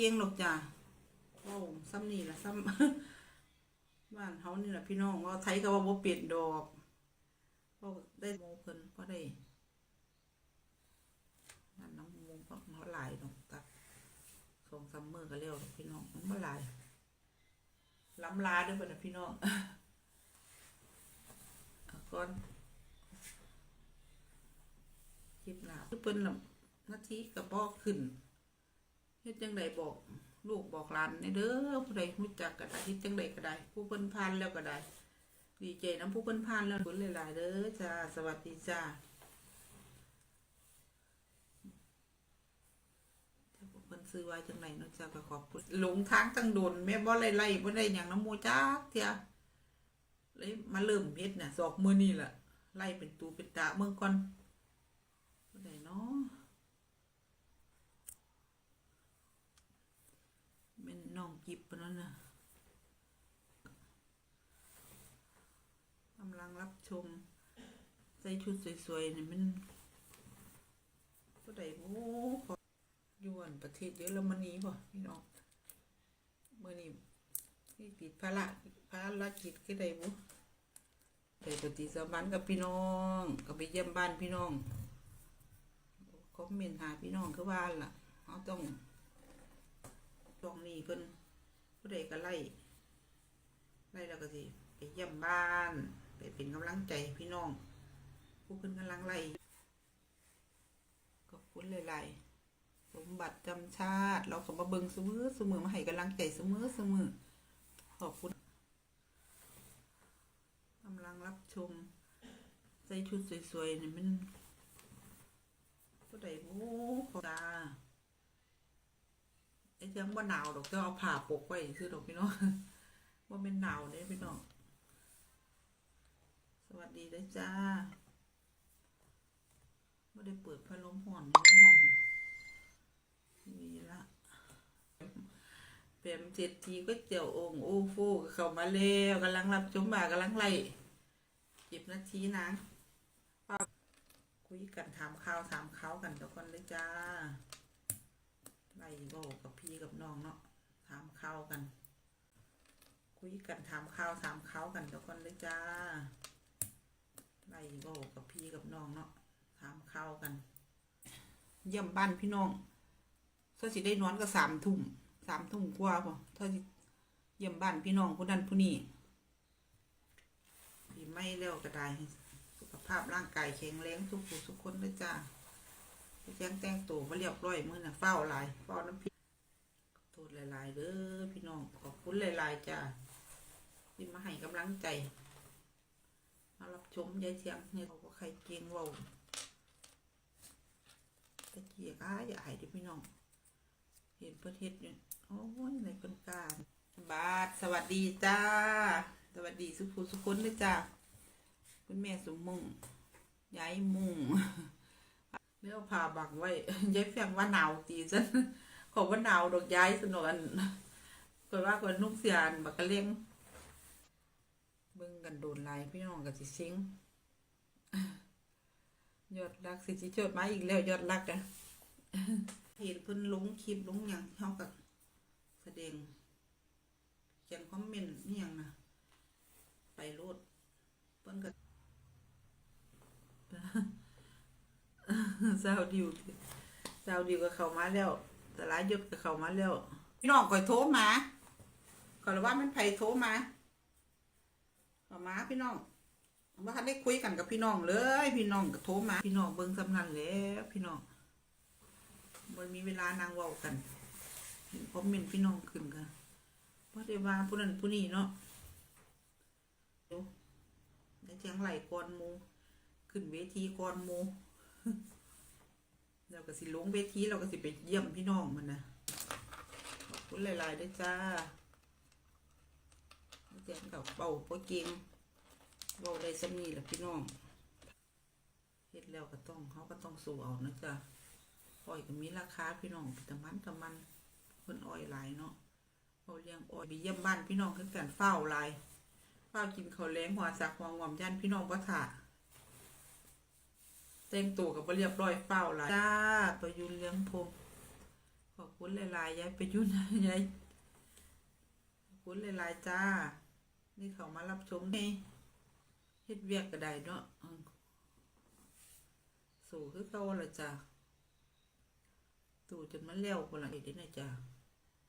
เก่งหรอกจ้ะเว้ซ้ำนี่ละซ้ำบ้านเฮานี่แหละพี่น้องว่าไทยก็ว่าบ่เป็นดอกก็ได้โมเพิ่นก็ได้นั่นน้ำมูก็เฮาหลายดอกตักสองสามมือก็แล้วดอกพี่น้องมันบ่หลายล้ำลาด้วยบ่นนะพี่น้องก่อนคลิปหน้าเพิ่นน่ะนาทีก็บ่ขึ้น เฮ็ดจังไดบอก ลูกบอกหลานในเด้อผู้ใดรู้จักก็ได้เฮ็ดจังไดก็ได้ ผู้เพิ่นผ่านแล้วก็ได้ ดีใจนํผู้เพิ่นผ่านแล้วคุณหลายๆเด้อจ้าสวัสดีจ้าผู้เพิ่นซื้อไว้จังไดเนาะจ้าก็ขอบคุณหลงทางตั้งโดนแม่บ่ไล่ไล่บ่ได้หยังน้ำมูจักเทียเลยมาเริ่มเฮ็ดน่ะสอกมือนี้ล่ะไล่เป็นตูเป็นตาเมืองก่อนบ่ได้เนาะ เป็นน้อง กิบปนั่นนะกำลังรับชม ใส่ชุดสวยๆนี่มันก็ได้โอ้ขอยวนประเทศเยอรมนีป่ะพี่น้องเมื่อนี้นี่ติดภาระภารกิจก็ได้บุได้ปฏิสัมพันธ์กับพี่น้องก็ไปเยี่ยมบ้านพี่น้องคอมเมนต์หาพี่น้องคือบ้านล่ะเขาต้องตรงนี้เพิ่น ผู้ใดก็ไล่ไล่แล้วก็สิไปเยี่ยมบ้าน ไปเป็นกำลังใจพี่น้อง ผู้เพิ่นกำลังไล่ขอบคุณหลายๆสมบัติจำชาติ เราก็มาเบิ่งเสมอเสมอมาให้กำลังใจเสมอเสมอขอบคุณกำลังรับชมใส่ชุดสวยๆนี่มันผู้ใดโอ้ขอตา ยังว่าหนาวดอกจะเอาผ้าปกไว้คือดอกพี่น้องว่าเป็นหนาวเด้พี่น้องสวัสดีด้วยจ้าไม่ได้เปิดพัดลมห่อนในห้องมีละเปมเจ็ดทีก็เจียวองโอ้ฟูเข้ามาแล้วกำลังรับชมบ่ากำลังไล่เจ็บนาทีนะคุยกันถามข่าวถามเขาวกันทุกคนเลยจ้า ไล่โบกับพี่กับน้องเนาะถามข้าวกัน คุยกันถามข้าวถามข้าวกันทุกคนเลยจ้าไล่โบกับพี่กับน้องเนาะถามข้าวกัน เยี่ยมบ้านพี่น้องถ้าสิได้นอนก็สามทุ่มสามทุ่มกว่าพอถ้าสิเยี่ยมบ้านพี่น้องผู้นั้นผู้นี้พี่ไม่เร็วก็ได้สุขภาพร่างกายแข็งแรงทุกผู้ทุกคนเลยจ้า แจ้งแต่งตัวมาเรียบร้อยมือน่ะเฝ้าลายเฝ้าน้ำพริกโทษหลายๆเด้อพี่น้องขอบคุณหลายๆจ้าที่มาให้กำลังใจ มารับชมยายเทียงเนี่ยเขาก็ใครเก่งเว่าตะเกียกอ้าอย่าห้เดิพี่น้อง เห็นเพื่อนเฮ็ดอยู่โอ้ยในคนการบาทสวัสดีจ้า สวัสดีสุภูสุคนด้วยจ้าคุณแม่สมมุ่งยายมุ่ง เนื้อผ้าบังไว้ยายแฝงว่าหนาวตีจันขอว่าหนาวดอกย้ายสนวนคนว่าคนนุ่งเสียนบักกะเลี้ยงเบิ่งกันโดนลายพี่น้องกับสิซิงยอดรักสิจิโจดมาอีกแล้วยอดรักอะเห็นเพิ่นลงคลิปลงหยังเฮากับแสดงเขียนคอมเมนต์นี่ยังนะไปโลดเพิ่นก็เศร้าดิวเราดิวก็เข้ามาแล้วแต่ลายยศก็เข้ามาแล้วพี่น้องก่อยโทรมาก่อยว่ามันไผโทรมาเข้ามาพี่น้องว่าทันได้คุยกันกับพี่น้องเลย พี่น้องก็โทรมา พี่น้องเบิ่งสำนันแล้วพี่น้องมันมีเวลานางเว้ากันเห็นคอมเมนต์พี่น้องขึ้นกันว่าได้ว่าผู้นั้นผู้นี้เนาะดูได้เจียงไหลก่อนมู ขึ้นเวทีก่อนมู เราก็สิลงเวทีเราก็สิไปเยี่ยมพี่น้องมันนะขอบคุณหลายๆด้วยจ้าแจ้งกับเป่าโปเก่งเบาได้สำนีแหละพี่น้องเฮ็ดแล้วก็ต้องเขาก็ต้องสู้เอานะจ๊ะอ้อยก็มีราคาพี่น้องแต่มันกับมันเพิ่นอ้อยหลายเนาะเขาเลี้ยงอ้อยไปเยี่ยมบ้านพี่น้องคือกันเฝ้าหลายเฝ้ากินข้าวแล้งหัวสักหัวงอมยันพี่น้องบ่ถ่า แต่งตัวกับเรียบร้อยเฝ้าหลายจ้าประยุนเลี้ยงพงขขอบคุณหลายๆยายไปยุ่นยายขอบคุณหลายๆจ้า นี่เขามารับชมให้เฮ็ดเวียกก็ไดเนาะสู่คือเก่าละจ้าตู่จนมันเลี้ยวคนละอีกนิดนะจ้า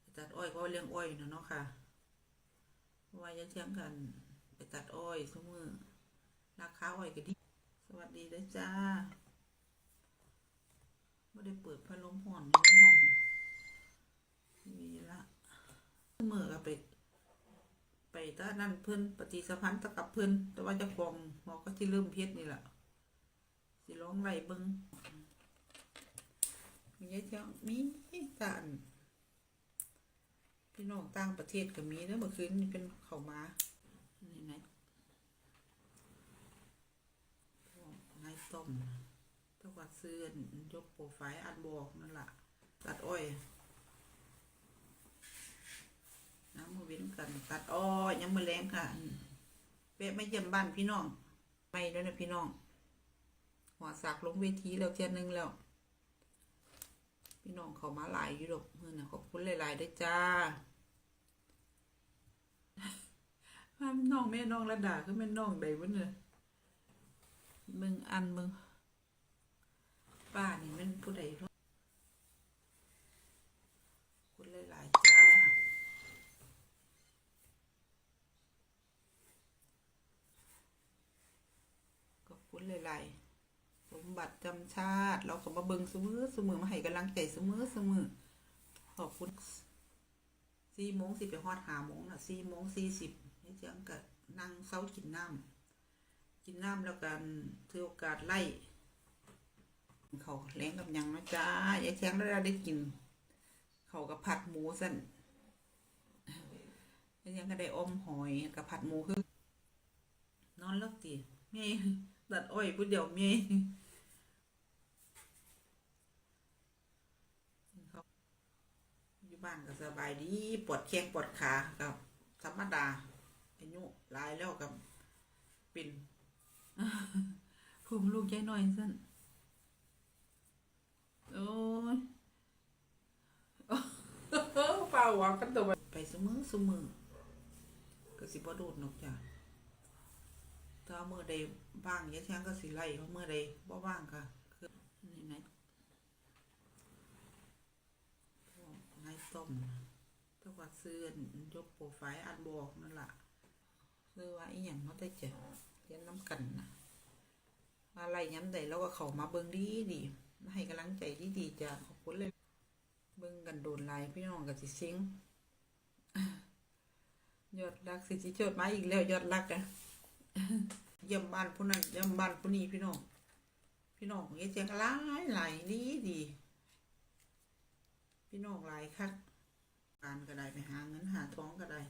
ไปตัดอ้อยก็เลี้ยงอ้อยเนาะเนาะค่ะว่าจะเทียงกันไปตัดอ้อยสมือราคาอ้อยก็ดี วัสดีเด้อจ้าไม่ได้เปิดพัดลมห่อนในห้องน่ะมีละเมื่อก็ไป ไปตานั่นเพิ่อนปฏิสัมพันธ์ตะกับเพิ่อนแต่ว่าจะกองหมอก็ที่เริ่มเพชรนี่แหละสิร้องไล่เบิงมีเยอะแยะมีตานพี่น้องต่างประเทศก็มีแล้วเมื่อคืนเป็นเข่ามานี่ไหนนาย ต้มตะวัดเสื้อนยกโปรไฟล์อันบอกนั่นแหละตัดอ้อยน้ำมาเว้นกัน ตัดอ้อยยังมาแรงค่ะอืมแวะมาเยี่ยมบ้านพี่น้องไม่ด้วยนะพี่น้อง หัวสักลงเวทีแล้วเทียนหนึงแล้ว พี่น้องเขามาหลายอยู่ดอกเมื่อนะขอบคุณหลายๆด้วยจ้าพาน้องแม่น้องระดาก็แม่น้องใดวะเนี่ย มึงอันมึงป้านี่มันผู้ใดเนาะขอคุณหลายๆจ้าขอบคุณหลายๆสมบัติจำชาติ เราก็มาเบิงเสมอเสมอมาให้กำลังใจเสมอเสมอขอบคุณสี่โมงสิไปฮอดหาโมงน่ะสี่โมงสี่สิบนี่เจียงก็นั่งเซากินน้ำ กินน้ำแล้วกันถือโอกาสไล่เขาแรงกับยังนะจ้ายายเทียงได้ได้กิน เขากับผัดหมูสั่นยายเทียงก็ได้อมหอยกับผัดหมูคือนอนเลิกตีเมยตัดอ้อยพูดเดียวเมยเขาอยู่บ้านก็สบายดีปวดแข้งปวดขากับธรรมดาอายุหลายแล้วกับเป็น ภูมิลูกยายน้อยสั้นโอ้ยเปล่าหวังกันตัวไปเสมอเสมอก็สิบ่โดดนกจ้ะถ้าเมื่อใดว่างยายแทงก็สิไล่เขาเมื่อใดบ่ว่างก็คือนี่ไงนนายต้มถ้าว่าซื้อยกโปรไฟล์อันบอกนั่นล่ะซื้อว่าอีหยังเขาได้เจอ เรียนน้ำกันนะมาไล่ย้ำใดแล้วก็เขามาเบิ่งดีดีมาให้กำลังใจดีดีๆจ้ะขอบคุณเลย เบิ่งกันโดนไล่พี่น้องกับสิซ็งยอดรักสิจิโจดมาอีกแล้วยอดรักอะเยี่ยมบ้านผู้นั้นเยี่ยมบ้านผู้นี้พี่น้องพี่น้องเฮ็ดจังหลายหลายดีดี พี่น้องหลายคักการก็ได้ไปหาเงินหาท้องก็ได้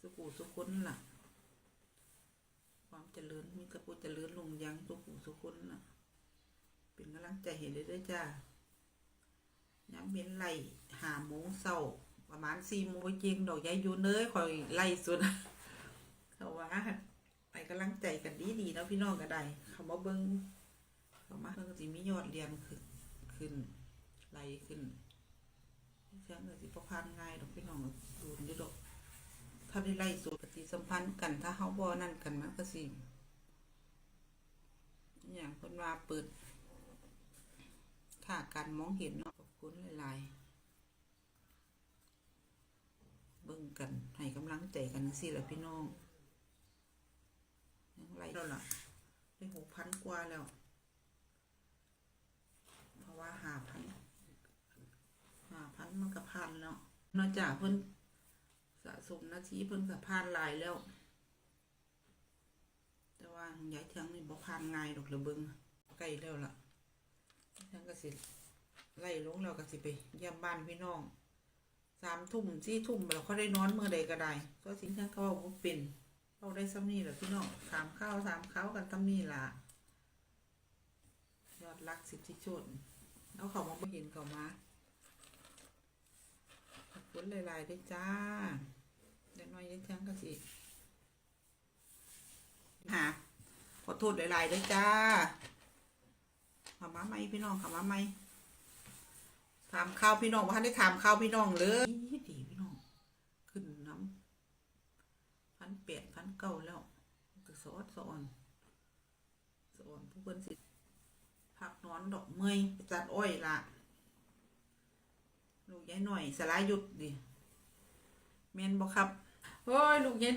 สุขุสุขคนล่ะ ความเจริญมีกระปุเจริญลงยังสุขุสุขคนล่ะเป็นกำลังใจเห็นเลยด้วยจ้าย้ำเย็นไหลหาโมงเศร้าประมาณสี่โมงจริงดอกยายอยูเนยคอยไล่สุดเขาว่าไปกำลังใจกันดีดีนะพี่น้องก็ได้เขามาเบิ้งเขามาเพิ่งสิมียอดเรียนขึ้นขึ้นไหลขึ้นเชื่อเลยสิประพันง่ายดอกพี่น้องดูนอยู่ดอก ถ้าได้ไล่สูตรปฏิสัมพันธ์กันถ้าเฮาบ่นั่นกันมันก็สิอย่างเพิ่นว่าเปิดค่าการมองเห็นเนาะขอบคุณหลายๆเบิ่งกันให้กำลังใจกันสิล่ะพี่น้องยังไรแล้วล่ะได้หกพันกว่าแล้ว เพราะว่าหาพันหาพันมันก็พันแล้วนอกจากเพิ่น สะสมนาทีเพิ่นก็พันหลายแล้ว แต่ว่าย้ายเทียงนี่บ่พันง่ายดอกระเบิงใกล้แล้วล่ะทั้งก็สิไล่ลงแล้วก็สิไปเยี่ยมบ้านพี่น้องสามทุ่มสี่ทุ่มแล้วเขาได้นอนเมื่อใดก็ได้ก็สิ่งที่เขาบอกว่าเป็นเอาได้ซ้ำนี่แหละพี่น้องถามข้าวถามเขากันซ้ำนี่ล่ะยอดรักสิทธิชนเอาเขามาบ่เห็นเขามา ขอบคุณหลายๆด้จ้าเดี๋ยวน้อยยังจังก็สิหาขอโทษหลายๆด้จ้าขามาไหมพี่น้องขามาไหมถามข้าวพี่น้องว่าได้ถามข้าวพี่น้องเลยดีดีพี่น้อง ขึ้นน้ำพันแปดพันเก้าแล้วก็สอดสอนสอนผู้เพิ่นสิผักนอนดอกเมยจัดอ้อยละ ลูกยายหน่อยสลายหยุดดิเมนบอกครับ โอ้ย ลูกยาย